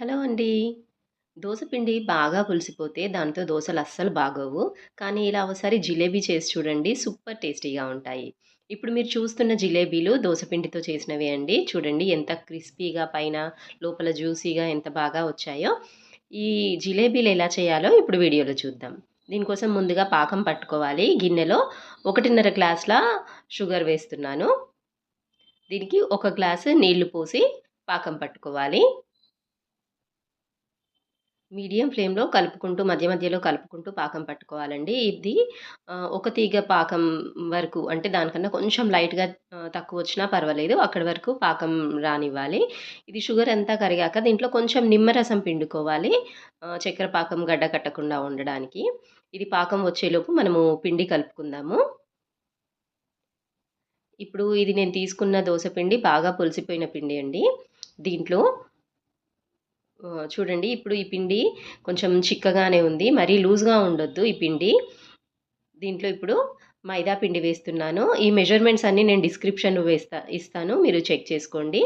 Hello అండి. దోస పిండి బాగా పులిసిపోతే దాంతో దోశలు అస్సలు బాగోవు. కానీ ఇలా ఒకసారి జిలేబీ చేసి చూడండి సూపర్ టేస్టీగా ఉంటాయి. ఇప్పుడు మీరు చూస్తున్న జిలేబీలు దోస పిండితో చేసినవే అండి. చూడండి ఎంత క్రిస్పీగా పైన లోపల జ్యూసీగా ఎంత బాగా వచ్చాయో. ఈ జిలేబీలు ఎలా చేయాలో ఇప్పుడు వీడియోలో చూద్దాం. దీనికోసం ముందుగా పాకం పట్టుకోవాలి. గిన్నెలో 1:30 గ్లాసుల షుగర్ వేస్తున్నాను. దీనికి ఒక గ్లాసు నీళ్ళు పోసి పాకం పట్టుకోవాలి. మీడియం ఫ్లేమ్‌లో కలుపుకుంటూ మధ్య మధ్యలో కలుపుకుంటూ పాకం పట్టుకోవాలండి. ఇది ఒక తీగ పాకం వరకు అంటే దానికన్నా కొంచెం లైట్‌గా తక్కువ వచ్చినా పర్వాలేదు. అక్కడి వరకు పాకం రానివ్వాలి. ఇది షుగర్ అంతా కరిగాక దీంట్లో కొంచెం నిమ్మరసం పిండుకోవాలి. చక్కెర పాకం గడ్డ కట్టకుండా ఉండడానికి. ఇది పాకం వచ్చేలోపు మనము పిండి కలుపుకుందాము. ఇప్పుడు ఇది నేను తీసుకున్న దోస పిండి బాగా పులిసిపోయిన పిండి అండి. దీంట్లో చూడండి ఇప్పుడు ఈ పిండి కొంచెం చిక్కగానే ఉంది. మరీ లూజ్‌గా ఉండొద్దు ఈ పిండి. దీంట్లో ఇప్పుడు మైదా పిండి వేస్తున్నాను. ఈ మెజర్‌మెంట్స్ అన్నీ నేను డిస్క్రిప్షన్ వేస్తా ఇస్తాను. మీరు చెక్ చేసుకోండి.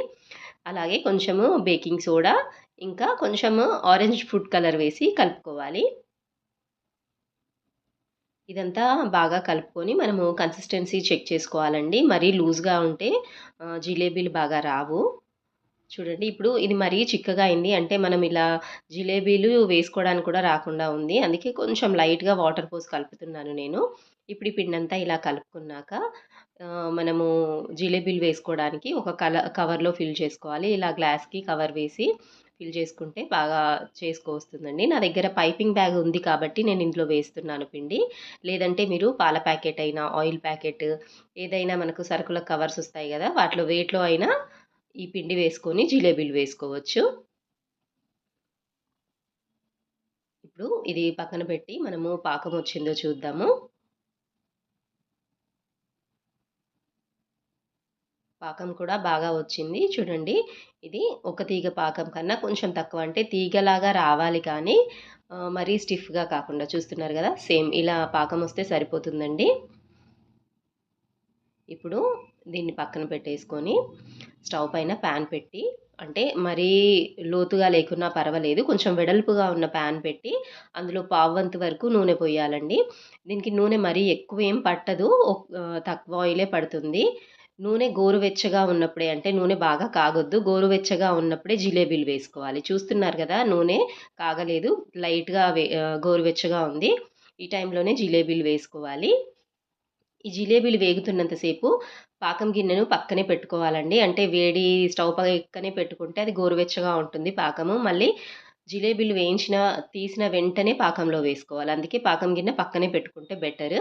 అలాగే కొంచెము బేకింగ్ సోడా, ఇంకా కొంచెము ఆరెంజ్ ఫుడ్ కలర్ వేసి కలుపుకోవాలి. ఇదంతా బాగా కలుపుకొని మనము కన్సిస్టెన్సీ చెక్ చేసుకోవాలండి. మరీ లూజ్‌గా ఉంటే జిలేబీలు బాగా రావు. చూడండి ఇప్పుడు ఇది మరీ చిక్కగా అయింది. అంటే మనం ఇలా జిలేబీలు వేసుకోవడానికి కూడా రాకుండా ఉంది. అందుకే కొంచెం లైట్‌గా వాటర్ పోసి కలుపుతున్నాను నేను. ఇప్పుడు ఈ పిండంతా ఇలా కలుపుకున్నాక మనము జిలేబీలు వేసుకోవడానికి ఒక కల కవర్‌లో ఫిల్ చేసుకోవాలి. ఇలా గ్లాస్‌కి కవర్ వేసి ఫిల్ చేసుకుంటే బాగా చేసుకోవస్తుందండి. నా దగ్గర పైపింగ్ బ్యాగ్ ఉంది కాబట్టి నేను ఇందులో వేస్తున్నాను పిండి. లేదంటే మీరు పాల ప్యాకెట్ అయినా, ఆయిల్ ప్యాకెట్ ఏదైనా మనకు సరుకుల కవర్స్ వస్తాయి కదా వాటిలో వేట్లో అయినా ఈ పిండి వేసుకొని జిలేబీలు వేసుకోవచ్చు. ఇప్పుడు ఇది పక్కన పెట్టి మనము పాకం వచ్చిందో చూద్దాము. పాకం కూడా బాగా వచ్చింది. చూడండి ఇది ఒక తీగ పాకం కన్నా కొంచెం తక్కువ అంటే తీగలాగా రావాలి కానీ మరీ స్టిఫ్‌గా కాకుండా చూస్తున్నారు కదా సేమ్ ఇలా పాకం వస్తే సరిపోతుందండి. ఇప్పుడు దీన్ని పక్కన పెట్టేసుకొని స్టవ్ పైన ప్యాన్ పెట్టి అంటే మరీ లోతుగా లేకున్నా పర్వాలేదు. కొంచెం వెడల్పుగా ఉన్న ప్యాన్ పెట్టి అందులో పావువంతు వరకు నూనె పోయాలండి దీనికి నూనె మరీ ఎక్కువ ఏం పట్టదు. తక్కువ ఆయిలే పడుతుంది. నూనె గోరువెచ్చగా ఉన్నప్పుడే అంటే నూనె బాగా కాగొద్దు. గోరువెచ్చగా ఉన్నప్పుడే జిలేబీలు వేసుకోవాలి. చూస్తున్నారు కదా నూనె కాగలేదు. లైట్‌గా వే గోరువెచ్చగా ఉంది. ఈ టైంలోనే జిలేబీలు వేసుకోవాలి. ఈ జిలేబీలు వేగుతున్నంతసేపు పాకం గిన్నెను పక్కనే పెట్టుకోవాలండి. అంటే వేడి స్టవ్ పక్కనే పెట్టుకుంటే అది గోరువెచ్చగా ఉంటుంది పాకము. మళ్ళీ జిలేబీలు వేయించిన తీసిన వెంటనే పాకంలో వేసుకోవాలి. అందుకే పాకం గిన్నె పక్కనే పెట్టుకుంటే బెటర్.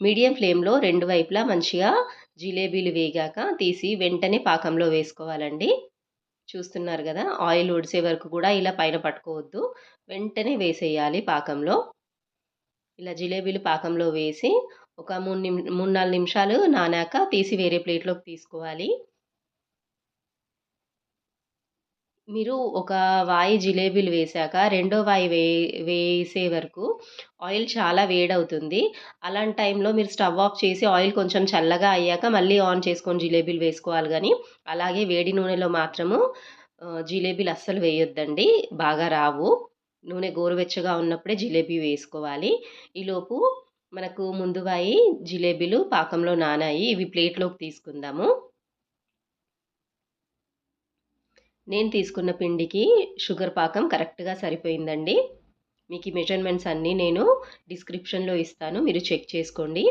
మీడియం ఫ్లేమ్‌లో రెండు వైపులా మంచిగా జిలేబీలు వేగాక తీసి వెంటనే పాకంలో వేసుకోవాలండి. చూస్తున్నారు కదా ఆయిల్ ఒడిసే వరకు కూడా ఇలా పైన పట్టుకోవద్దు. వెంటనే వేసేయాలి పాకంలో. ఇలా జిలేబీలు పాకంలో వేసి ఒక మూడు నిమి మూడు నాలుగు నిమిషాలు నానాక తీసి వేరే ప్లేట్‌లోకి తీసుకోవాలి. మీరు ఒక వాయి జిలేబీలు వేశాక రెండో వాయి వే వేసే వరకు ఆయిల్ చాలా వేడవుతుంది. అలాంటి టైంలో మీరు స్టవ్ ఆఫ్ చేసి ఆయిల్ కొంచెం చల్లగా అయ్యాక మళ్ళీ ఆన్ చేసుకొని జిలేబీలు వేసుకోవాలి కానీ అలాగే వేడి నూనెలో మాత్రము జిలేబీలు అస్సలు వేయొద్దండి. బాగా రావు. నూనె గోరువెచ్చగా ఉన్నప్పుడే జిలేబీ వేసుకోవాలి. ఈలోపు మనకు ముందు వాయి జిలేబీలు పాకంలో నానాయి. ఇవి ప్లేట్‌లోకి తీసుకుందాము. నేను తీసుకున్న పిండికి షుగర్ పాకం కరెక్ట్‌గా సరిపోయిందండి. మీకు ఈ మెజర్‌మెంట్స్ అన్నీ నేను డిస్క్రిప్షన్‌లో ఇస్తాను. మీరు చెక్ చేసుకోండి.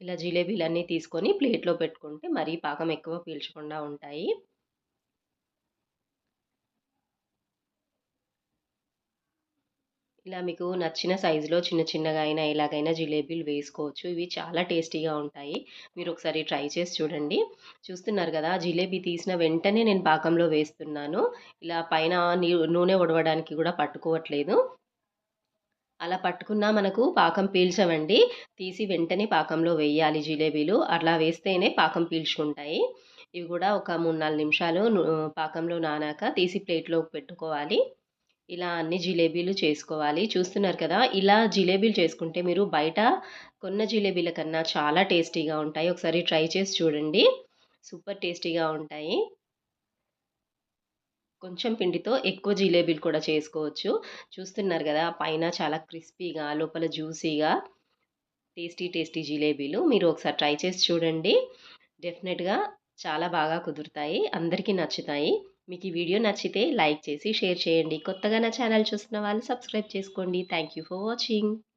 ఇలా జిలేబీలన్నీ తీసుకొని ప్లేట్‌లో పెట్టుకుంటే మరీ పాకం ఎక్కువ పీల్చకుండా ఉంటాయి. ఇలా మీకు నచ్చిన సైజులో చిన్న చిన్నగా అయినా ఎలాగైనా జిలేబీలు వేసుకోవచ్చు. ఇవి చాలా టేస్టీగా ఉంటాయి. మీరు ఒకసారి ట్రై చేసి చూడండి. చూస్తున్నారు కదా జిలేబీ తీసిన వెంటనే నేను పాకంలో వేస్తున్నాను. ఇలా పైన నూనె ఉడవడానికి కూడా పట్టుకోవట్లేదు. అలా పట్టుకున్నా మనకు పాకం పీల్చవండి. తీసి వెంటనే పాకంలో వేయాలి జిలేబీలు. అట్లా వేస్తేనే పాకం పీల్చుకుంటాయి. ఇవి కూడా ఒక 3, 4 నిమిషాలు పాకంలో నానాక తీసి ప్లేట్‌లోకి పెట్టుకోవాలి. ఇలా అన్ని జిలేబీలు చేసుకోవాలి. చూస్తున్నారు కదా! ఇలా జిలేబీలు చేసుకుంటే మీరు బయట కొన్న జిలేబీల కన్నా చాలా టేస్టీగా ఉంటాయి. ఒకసారి ట్రై చేసి చూడండి. సూపర్ టేస్టీగా ఉంటాయి. కొంచెం పిండితో ఎక్కువ జిలేబీలు కూడా చేసుకోవచ్చు. చూస్తున్నారు కదా పైన చాలా క్రిస్పీగా, లోపల జ్యూసీగా టేస్టీ టేస్టీ జిలేబీలు. మీరు ఒకసారి ట్రై చేసి చూడండి. డెఫినెట్‌గా చాలా బాగా కుదురుతాయి. అందరికీ నచ్చుతాయి. మీకు ఈ వీడియో నచ్చితే లైక్ చేసి, షేర్ చేయండి. కొత్తగా నా ఛానల్ చూస్తున్న వాళ్ళు సబ్స్క్రైబ్ చేసుకోండి. Thank you for watching.